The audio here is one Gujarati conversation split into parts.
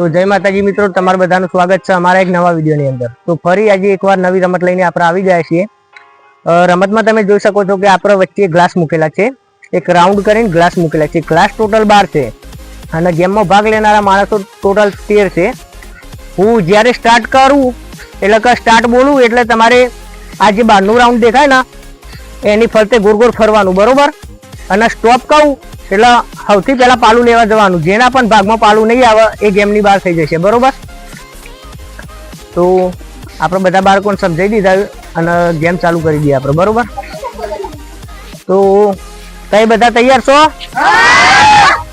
તો જય માતાજી મિત્રો, તમારું બધાનું સ્વાગત છે અમારા એક નવા વિડીયોની અંદર. તો ફરી આજે એકવાર નવી રમત લઈને આપણે આવી ગયા છીએ. રમતમાં તમે જોઈ શકો છો કે આપણા વચ્ચે ગ્લાસ મૂકેલા છે. એક રાઉન્ડ કરીને ગ્લાસ મૂકેલા છે. ગ્લાસ ટોટલ બાર છે. અને ગેમમાં ભાગ લેનારા માણસો ટોટલ તેર છે. હું જ્યારે સ્ટાર્ટ કરું, એટલે કે સ્ટાર્ટ બોલું, એટલે તમારે આ જે બહારનું રાઉન્ડ દેખાય ને, એની ફરતે ગોળ ગોળ ફરવાનું, બરોબર? અને સ્ટોપ કહું એટલે સૌથી પહેલા પાલું લેવા જવાનું. જેના પણ ભાગમાં પાલું નહીં આવે એ ગેમની બહાર થઈ જશે. બરોબર? તો આપણે બધા બાળકોને સમજાવી દીધા અને ગેમ ચાલુ કરી દઈએ આપણે. બરોબર? તો કઈ બધા તૈયાર છો?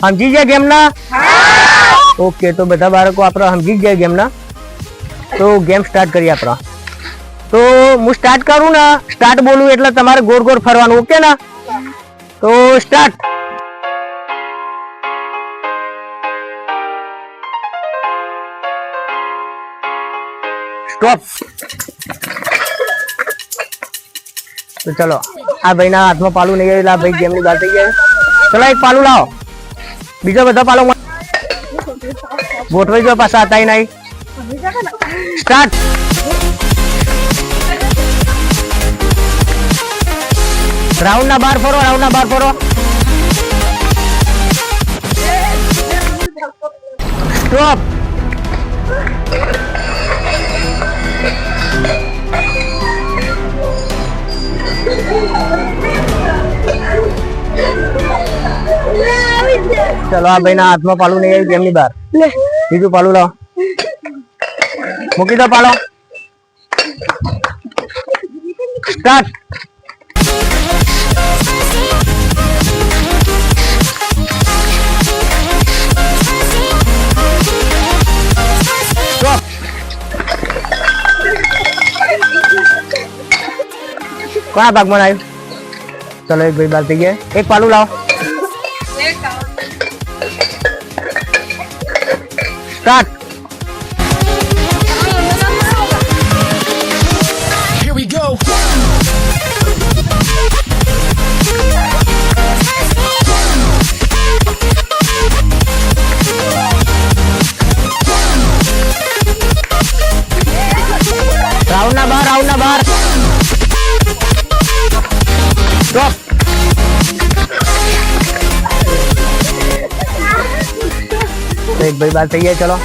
સમજી ગયા ગેમના? ઓકે તો બધા બાળકો આપણે સમજી ગયા ગેમના. તો ગેમ સ્ટાર્ટ કરીએ આપણે. તો હું સ્ટાર્ટ કરું ને સ્ટાર્ટ બોલું એટલે તમારે ગોળ ગોળ ફરવાનું. ઓકે ને? તો સ્ટાર્ટ. સ્ટોપ. તો ચલો, આ ભાઈના હાથમાં પાલું નહીં એટલે ભાઈ ગેમની બહાર થઈ ગયા ચલો, એક પાલું લાવો. બીજો બધો પાલો ગોઠવાઈ ગયો પાછા હતા નહીં સ્ટાર્ટ રાઉન્ડ ના બાર ફરો રાઉન્ડ ના બાર ફરો. સ્ટોપ ચલો આ ભાઈના હાથમાં પાલું નહીં આવ્યું એમની બહાર. બીજું પાલું લાવો મૂકી દો પાલો સ્ટાર્ટ. કોના ભાગમાં આવ્યું? ચલો એક ભાઈ બાર થઈ ગયા. એક પાલું લાવો. સ્ટાર્ટ ભાઈ બાર થઈ ગયા, ચલો.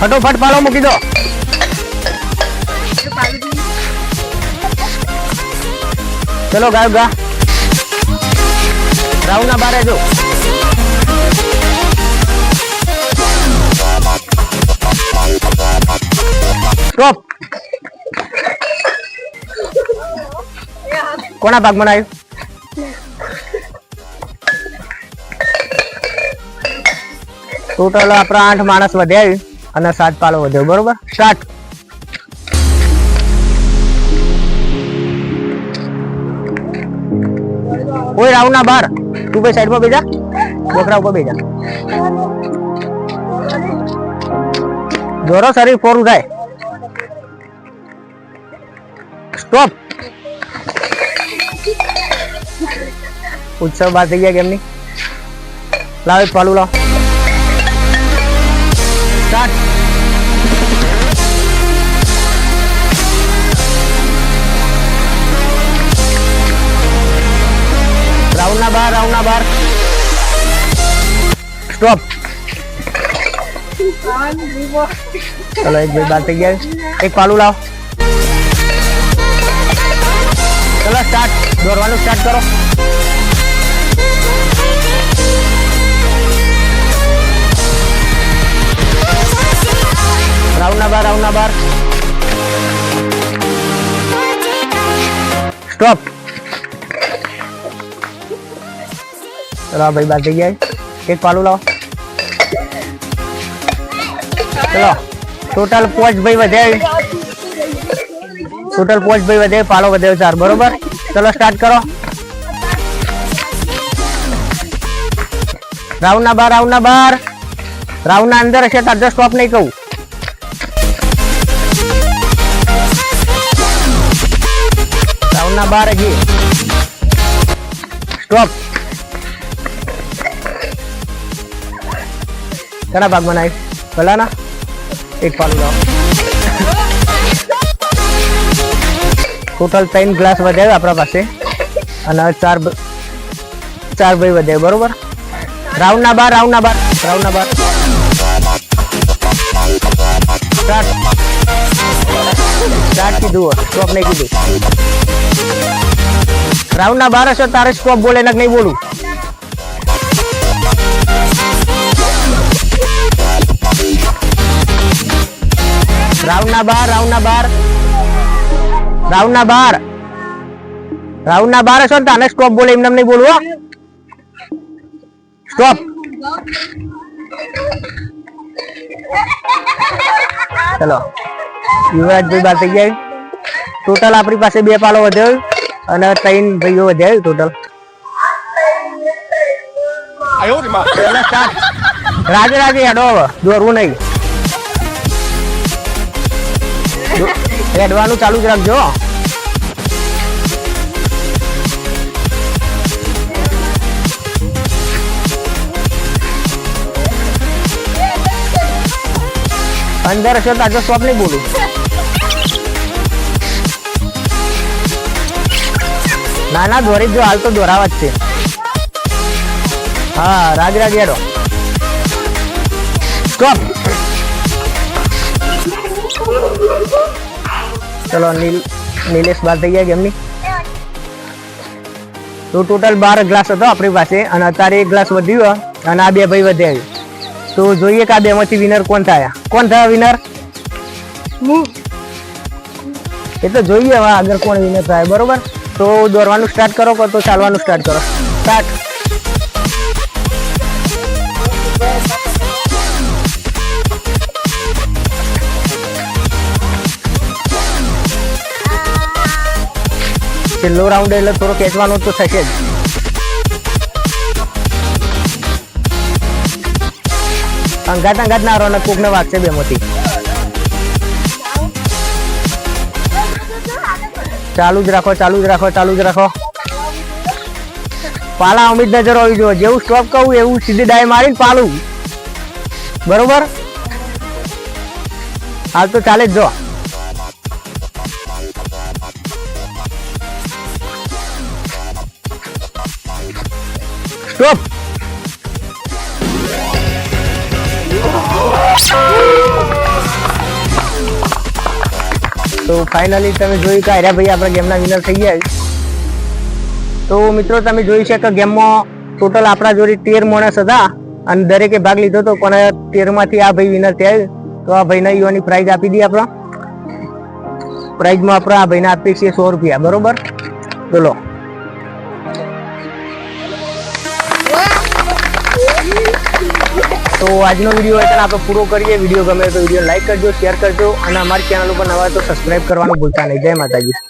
ફટોફટ પાલો મૂકી દો. ચલો ગાયબ ગા. રાઉન્ડ ના બારે જો. કોના ભાગમાં આવ્યું? ટોટલ આપણા આઠ માણસ વધ્યા અને સાત પાલો વધ્યો, બરોબર? સાત કોઈ રાઉન્ડ ના બાર. તું ભાઈ સાઈડ પર બેજા બોકરા ઉપર બેજા જોરો શરીર ફોરું થાય સ્ટોપ ઉત્સવ બાદ થઈ ગયા કેમની લાવે પાલું, લાવ. સ્ટાર્ટ રાઉન્ડ ના બાર રાઉન્ડ ના બાર સ્ટોપ ચલો એક ભાઈ બાર થઈ ગયા એક પાલું લાવ ચલો સ્ટાર્ટ દોડવાનું સ્ટાર્ટ કરો સ્ટોપ. ચલો આ ભાઈ બાર થઈ ગયા. એક પાલું લાવો. ચલો. ટોટલ પોચ ભાઈ વધે. ટોટલ પોચ ભાઈ વધે પાલો વધે ચાર, બરોબર? ચલો સ્ટાર્ટ કરો. રાઉન્ડ ના બાર રાઉન્ડ ના બાર. રાઉન્ડ ના અંદર હશે, તાર સ્ટોપ નહીં કહું. ના બાર હજી સ્ટોપ ઘણા ભાગ બનાવી ભલા ના એક પાલું લાવો ટોટલ ત્રણ ગ્લાસ વધ્યા આપણા પાસે અને ચાર બ- ચાર ભાઈ વધ્યા બરોબર રાઉન્ડ ના બાર રાઉન્ડ ના બાર રાઉન્ડ ના બાર સ્ટાર્ટ સ્ટાર્ટ કીધું હોત સ્ટોપ નહીં કીધું રાઉન્ડ ના બાર હશે તારે સ્ટોપ બોલે ને નહીં બોલું. રાઉન્ડ ના બાર રાઉન્ડ ના બાર. રાઉન્ડ ના બાર. રાઉન્ડ ના બાર હશે ને, તારે સ્ટોપ બોલે, એમને નહીં બોલવું સ્ટોપ ચલો. યુવરાજભાઈ બાર થઈ ગયા. ટોટલ આપણી પાસે બે પાલો વધ્યો. અને ત્રણ ભાઈઓ વધ્યા ટોટલ રાજે રાજે હેડો હવે. દોરવું નહીં. હેડવાનું ચાલુ જ રાખજો. અંદર હશે તો આજે સ્ટોપ નહીં બોલું. ના ના દોરી જો હાલ તો દોરાવા જ છે. હા રાજ રાગ હેડો. સ્ટોપ ચલો નીલ નીલેશ બાર થઈ ગયા ગેમની તો ટોટલ બાર ગ્લાસ હતો આપણી પાસે અને અત્યારે એક ગ્લાસ વધ્યું અને આ બે ભાઈ વધ્યા તો જોઈએ કે આ બે માંથી વિનર કોણ થયા? કોણ થયા વિનર એ તો જોઈએ હવે આગળ કોણ વિનર થાય બરોબર? તો દોડવાનું સ્ટાર્ટ કરો કો તો ચાલવાનું સ્ટાર્ટ કરો? સ્ટાર્ટ છેલ્લો રાઉન્ડ એટલે થોડો ખેંચવાનો તો થશે જ. અંગાત અંગાત ના રહો ને કોક ને વાગશે બે ચાલુ જ રાખો, ચાલુ જ રાખો, ચાલુ જ રાખો. પાલા અમિત નજર આવી જુઓ જેવું સ્ટોપ કહું, એવું સીધી ડાય મારીને પાલું. બરોબર? હાલ તો ચાલે જ જો. સ્ટોપ તો ફાઇનલી તમે જોયું કે આર્યા ભાઈ આપણા ગેમના વિનર થઈ ગયા તો મિત્રો તમે જોયું છે કે ગેમમાં ટોટલ આપણા જોડે તેર માણસ હતા અને દરેકે ભાગ લીધો હતો, પણ તેરમાંથી આ ભાઈ વિનર થયા તો આ ભાઈને યુવાની પ્રાઇઝ આપી દઈએ આપણા. પ્રાઇઝમાં આપણે આ ભાઈને આપીએ છીએ સો રૂપિયા, બરોબર? બોલો તો આજનો વીડિયો એટલે આપણે પૂરો કરીએ. વીડિયો ગમે તો વીડિયો લાઈક કરજો શેર કરજો. અને અમારી ચેનલ ઉપર નવા તો સબસ્ક્રાઇબ કરવાનું ભૂલતા નહીં. જય માતાજી.